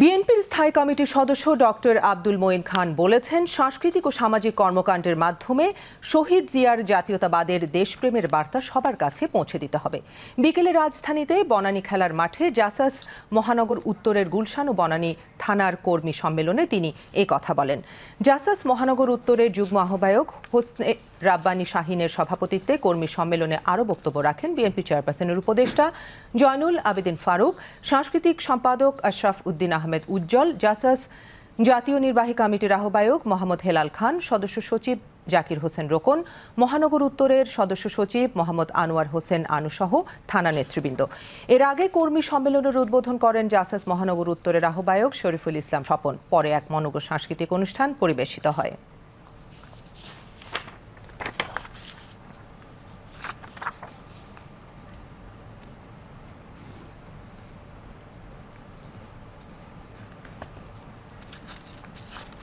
বিএনপির স্থায়ী কমিটির সদস্য ডক্টর আব্দুল মঈন খান বলেছেন, সাংস্কৃতিক ও সামাজিক কর্মকাণ্ডের মাধ্যমে শহীদ জিয়ার জাতীয়তাবাদের দেশপ্রেমের বার্তা সবার কাছে পৌঁছে দিতে হবে। বিকেলে রাজধানীতে বনানী খেলার মাঠে জাসাস মহানগর উত্তরের গুলশান ও বনানী থানার কর্মী সম্মেলনে তিনি এই কথা বলেন। জাসাস মহানগর উত্তরের যুগ্ম আহ্বায়ক হোসনে রাব্বানী শাহিনের সভাপতিত্বে কর্মী সম্মেলনে আরও বক্তব্য রাখেন বিএনপি চেয়ারপারসনের উপদেষ্টা জয়নুল আবেদিন ফারুক, সাংস্কৃতিক সম্পাদক আশরাফ উদ্দিন আহমেদ উজ্জ্বল, জাসাস জাতীয় নির্বাহী কমিটির আহ্বায়ক মোহাম্মদ হেলাল খান, সদস্য সচিব জাকির হোসেন রোকন, মহানগর উত্তরের সদস্য সচিব মোহাম্মদ আনোয়ার হোসেন আনুসহ থানা নেতৃবৃন্দ। এর আগে কর্মী সম্মেলনের উদ্বোধন করেন জাসাস মহানগর উত্তরের আহ্বায়ক শরীফুল ইসলাম স্বপন। পরে এক মনগর সাংস্কৃতিক অনুষ্ঠান পরিবেশিত হয়।